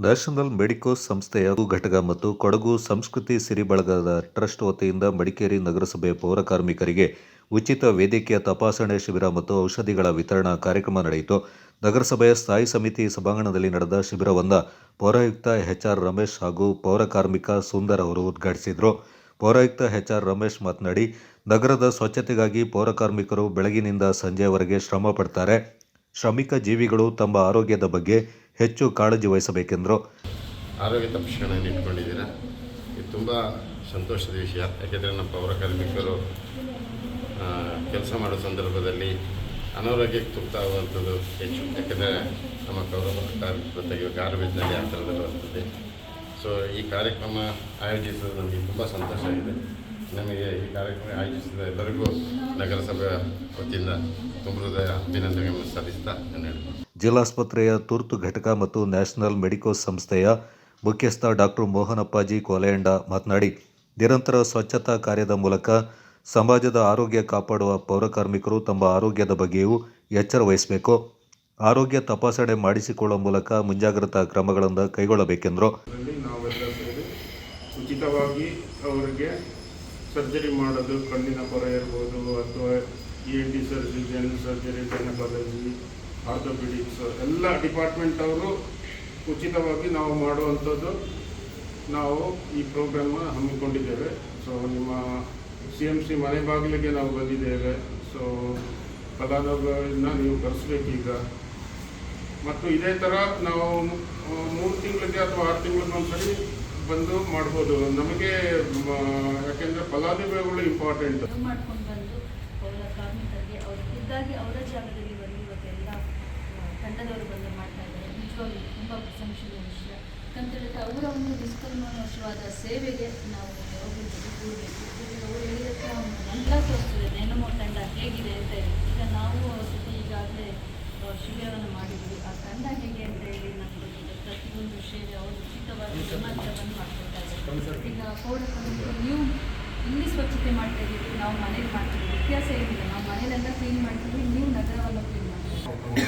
National ಮೆಡಿಕೋಸ್ ಸಂಸ್ಥೆಯ ಘಟಕ ಮತ್ತು ಕೊಡಗು ಸಂಸ್ಕೃತಿ ಸಿರಿ ಬಳಗದ ಟ್ರಸ್ಟ್ ವತಿಯಿಂದ ಮಡಿಕೇರಿ ನಗರಸಭೆ ಪೌರ ಕಾರ್ಮಿಕರಿಗೆ ಉಚಿತ ವೈದ್ಯಕೀಯ ತಪಾಸಣೆ ಶಿಬಿರ ಮತ್ತು ಔಷಧಿಗಳ ವಿತರಣಾ ಕಾರ್ಯಕ್ರಮ ನಡೆಯಿತು. ನಗರಸಭೆಯ ಸ್ಥಾಯಿ ಸಮಿತಿ ಸಭಾಂಗಣದಲ್ಲಿ ನಡೆದ ಶಿಬಿರವನ್ನು ಪೌರಾಯುಕ್ತ ಎಚ್ಆರ್ ರಮೇಶ್ ಹಾಗೂ ಪೌರ ಕಾರ್ಮಿಕ ಸುಂದರ್ ಅವರು ಉದ್ಘಾಟಿಸಿದರು. ಪೌರಾಯುಕ್ತ ಎಚ್ಆರ್ ರಮೇಶ್ ಮಾತನಾಡಿ, ನಗರದ ಸ್ವಚ್ಛತೆಗಾಗಿ ಪೌರ ಕಾರ್ಮಿಕರು ಬೆಳಗಿನಿಂದ ಸಂಜೆಯವರೆಗೆ ಶ್ರಮ ಪಡ್ತಾರೆ. ಶ್ರಮಿಕ ಜೀವಿಗಳು ತಮ್ಮ ಆರೋಗ್ಯದ ಬಗ್ಗೆ ಹೆಚ್ಚು ಕಾಳಜಿ ವಹಿಸಬೇಕೆಂದರು. ಆರೋಗ್ಯ ತಪಾಸಣೆಯನ್ನು ಇಟ್ಕೊಂಡಿದ್ದೀರಾ? ಇದು ತುಂಬ ಸಂತೋಷದ ವಿಷಯ. ಯಾಕೆಂದರೆ ನಮ್ಮ ಪೌರ ಕಾರ್ಮಿಕರು ಕೆಲಸ ಮಾಡೋ ಸಂದರ್ಭದಲ್ಲಿ ಅನಾರೋಗ್ಯಕ್ಕೆ ತುತ್ತಾಗುವಂಥದ್ದು ಹೆಚ್ಚು. ಯಾಕೆಂದರೆ ನಮ್ಮ ಪೌರ ಕಾರ್ಮಿಕರು ಗಾರ್ಬೇಜ್ನಲ್ಲಿ ಆ ಥರದಲ್ಲಿ ಬರ್ತದೆ ಸೊ ಈ ಕಾರ್ಯಕ್ರಮ ಆಯೋಜಿಸೋದು ನಮಗೆ ತುಂಬ ಸಂತೋಷ ಆಗಿದೆ. ನಮಗೆ ಈ ಕಾರ್ಯಕ್ರಮ ಆಯೋಜಿಸಿದ ಎಲ್ಲರಿಗೂ ನಗರಸಭೆಯ ವತಿಯಿಂದ ತುಂಬ ಹೃದಯ ಅಭಿನಂದನೆಗಳನ್ನು ಸಲ್ಲಿಸ್ತಾ ನಾನು ಹೇಳ್ತೀನಿ. ಜಿಲ್ಲಾಸ್ಪತ್ರೆಯ ತುರ್ತು ಘಟಕ ಮತ್ತು ನ್ಯಾಷನಲ್ ಮೆಡಿಕೋಸ್ ಸಂಸ್ಥೆಯ ಮುಖ್ಯಸ್ಥ ಡಾಕ್ಟರ್ ಮೋಹನಪ್ಪಾಜಿ ಕೋಲೆಯಂಡ ಮಾತನಾಡಿ ನಿರಂತರ ಸ್ವಚ್ಛತಾ ಕಾರ್ಯದ ಮೂಲಕ ಸಮಾಜದ ಆರೋಗ್ಯ ಕಾಪಾಡುವ ಪೌರಕಾರ್ಮಿಕರು ತಮ್ಮ ಆರೋಗ್ಯದ ಬಗ್ಗೆಯೂ ಎಚ್ಚರ ವಹಿಸಬೇಕು. ಆರೋಗ್ಯ ತಪಾಸಣೆ ಮಾಡಿಸಿಕೊಳ್ಳುವ ಮೂಲಕ ಮುಂಜಾಗ್ರತಾ ಕ್ರಮಗಳನ್ನು ಕೈಗೊಳ್ಳಬೇಕೆಂದರು. ನಾವೆಲ್ಲ ಸೇರಿ ಉಚಿತವಾಗಿ ಅವರಿಗೆ ಸರ್ಜರಿ ಮಾಡೋದು ಕಣ್ಣಿನ ಪೊರೆ ಇರ್ಬೋದು ಅಥವಾ E N T surgery general surgery gynaecology orthopaedics ಎಲ್ಲ ಡಿಪಾರ್ಟ್ಮೆಂಟ್ ಅವರು ಉಚಿತವಾಗಿ ನಾವು ಮಾಡುವಂಥದ್ದು ನಾವು ಈ ಪ್ರೋಗ್ರಾಮ್ ಹಮ್ಮಿಕೊಂಡಿದ್ದೇವೆ. ಸೊ ನಿಮ್ಮ ಸಿ ಎಂ ಸಿ ಮನೆ ಬಾಗಿಲಿಗೆ ನಾವು ಬಂದಿದ್ದೇವೆ. ಸೊ ಫಲಾನುಭವಿನ ನೀವು ಕರೆಸ್ಬೇಕೀಗ. ಮತ್ತು ಇದೇ ಥರ ನಾವು ಮೂರು ತಿಂಗಳಿಗೆ ಅಥವಾ ಆರು ತಿಂಗಳಿಗೆ ಒಂದ್ಸರಿ ಬಂದು ಮಾಡ್ಬೋದು. ನಮಗೆ ಫಲಾನುಭವಿಗಳು ಇಂಪಾರ್ಟೆಂಟ್ ಮಾಡ್ಕೊಂಡು ಬಂದು ಅವರ ಕಾರ್ಮಿಕರಿಗೆ ಅವ್ರು ಖುದ್ದಾಗಿ ಅವರ ಜಾಗದಲ್ಲಿ ಬಂದು ಇವತ್ತೆಲ್ಲ ತಂಡದವರು ಬಂದು ಮಾಡ್ತಾ ಇದ್ದಾರೆ. ನಿಜವಾಗ್ಲೂ ತುಂಬ ಪ್ರಶಂಸನೀಯ ವಿಷಯ. ಅಂತೇಳಿದ್ರೆ ಅವರ ಒಂದು ನಿಷ್ಕಲ್ಮಶವಾದ ಸೇವೆಗೆ ನಾವು ಯಾವಾಗಲೂ ಜೊತೆಗೂಡಬೇಕು. ಅವರು ಹೇಳಿದಕ್ಕೆ ಒಂದು ಗಂಟಲ ತೋರಿಸ್ತದೆ ನೇನಮೋ ತಂಡ ಹೇಗಿದೆ ಅಂತ ಹೇಳಿ. ಈಗ ನಾವು ಅವ್ರ ಜೊತೆ ಈಗಾಗಲೇ ಶಿಬಿರವನ್ನು ಮಾಡಿದ್ವಿ ಆ ತಂಡ ಹೇಗೆ ಅಂತ ಹೇಳಿ ನಮಗೆ ಪ್ರತಿಯೊಂದು ವಿಷಯ ಅವರು ಉಚಿತವಾಗಿ ಇದ್ದಾರೆ. ಈಗ ಪೌರ ಕಾರ್ಮಿಕರು ನೀವು ಇಲ್ಲಿ ಸ್ವಚ್ಛತೆ ಮಾಡ್ತಾ ಇದ್ದೀವಿ, ನಾವು ಮನೇಲಿ ಮಾಡ್ತೀವಿ, ವ್ಯತ್ಯಾಸ ಏನಿಲ್ಲ. ನಾವು ಮನೇಲೆಲ್ಲ ಕ್ಲೀನ್ ಮಾಡ್ತೀವಿ, ನೀವು ನಗರವನ್ನು ಕ್ಲೀನ್ ಮಾಡ್ತೀವಿ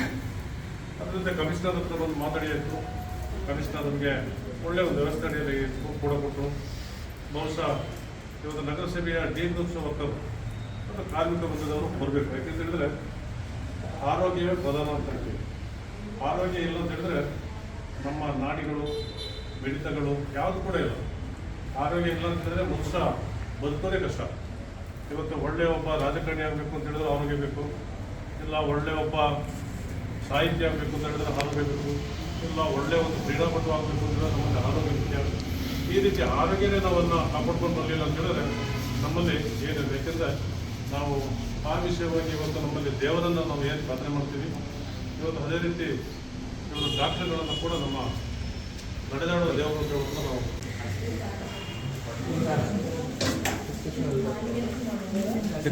ಅದರಿಂದ ಕಮಿಷನರ್ ಹತ್ರ ಬಂದು ಮಾತಾಡಿತ್ತು ಕಮಿಷನರ್ ನಮಗೆ ಒಳ್ಳೆಯ ಒಂದು ವ್ಯವಸ್ಥೆ ಕೂಡ ಕೊಟ್ಟರು ಬಹುಶಃ ಇವತ್ತು ನಗರಸಭೆಯ ದೀರ್ಘೋತ್ಸವಕ್ಕರು ಮತ್ತು ಕಾರ್ಮಿಕ ವರ್ಗದವರು ಬರಬೇಕು. ಯಾಕೆಂತ ಹೇಳಿದ್ರೆ, ಆರೋಗ್ಯವೇ ಪ್ರಧಾನ ಅಂತ ಹೇಳ್ತೀವಿ. ಆರೋಗ್ಯ ಇಲ್ಲ ಅಂತ ಹೇಳಿದ್ರೆ, ನಮ್ಮ ನಾಡಿಗಳು ಮಿಡಿತಗಳು ಯಾವುದು ಕೂಡ ಇಲ್ಲ. ಆರೋಗ್ಯ ಇಲ್ಲ ಅಂತ ಹೇಳಿದ್ರೆ ಮನುಷ್ಯ ಬದುಕೋದೇ ಕಷ್ಟ. ಇವತ್ತು ಒಳ್ಳೆಯ ಒಬ್ಬ ರಾಜಕಾರಣಿ ಆಗಬೇಕು ಅಂತ ಹೇಳಿದ್ರೆ ಆರೋಗ್ಯ ಬೇಕು. ಇಲ್ಲ ಒಳ್ಳೆಯ ಒಬ್ಬ ಸಾಹಿತ್ಯ ಆಗಬೇಕು ಅಂತ ಹೇಳಿದ್ರೆ ಆರೋಗ್ಯ ಬೇಕು. ಇಲ್ಲ ಒಳ್ಳೆಯ ಒಂದು ಕ್ರೀಡಾಪಟು ಆಗಬೇಕು ಅಂತ ಹೇಳಿದ್ರೆ ನಮಗೆ ಆರೋಗ್ಯ ಮುಖ್ಯ. ಈ ರೀತಿ ಆರೋಗ್ಯನೇ ನಾವನ್ನು ಕಾಪಾಡ್ಕೊಂಡು ಬರಲಿಲ್ಲ ಅಂತ ಹೇಳಿದ್ರೆ ನಮ್ಮಲ್ಲಿ ಏನಿದೆ? ಯಾಕೆಂದರೆ ನಾವು ಆ ವಿಷಯವಾಗಿ ಇವತ್ತು ನಮ್ಮಲ್ಲಿ ದೇವರನ್ನು ನಾವು ಏನು ಪ್ರಾರ್ಥನೆ ಮಾಡ್ತೀವಿ? ಇವತ್ತು ಅದೇ ರೀತಿ ಇವರು ಡಾಕ್ಟರ್ಗಳನ್ನು ಕೂಡ ನಮ್ಮ ನಡೆದಾಡುವ ದೇವರು ಅಂತ ಹೇಳ್ಬಿಟ್ಟು ನಾವು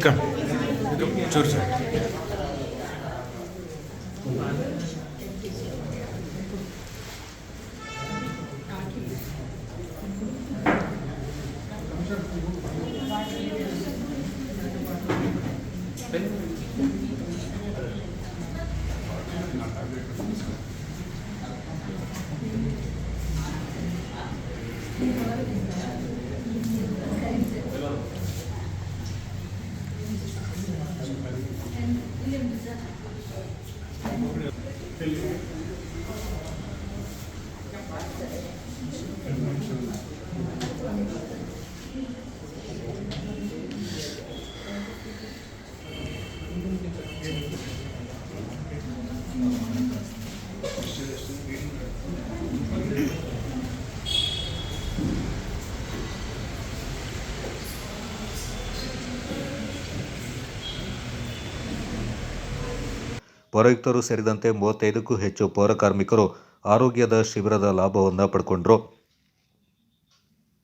ಪೌರಾಯುಕ್ತರು ಸೇರಿದಂತೆ ಮೂವತ್ತೈದಕ್ಕೂ ಹೆಚ್ಚು ಪೌರಕಾರ್ಮಿಕರು ಆರೋಗ್ಯದ ಶಿಬಿರದ ಲಾಭವನ್ನು ಪಡ್ಕೊಂಡ್ರು.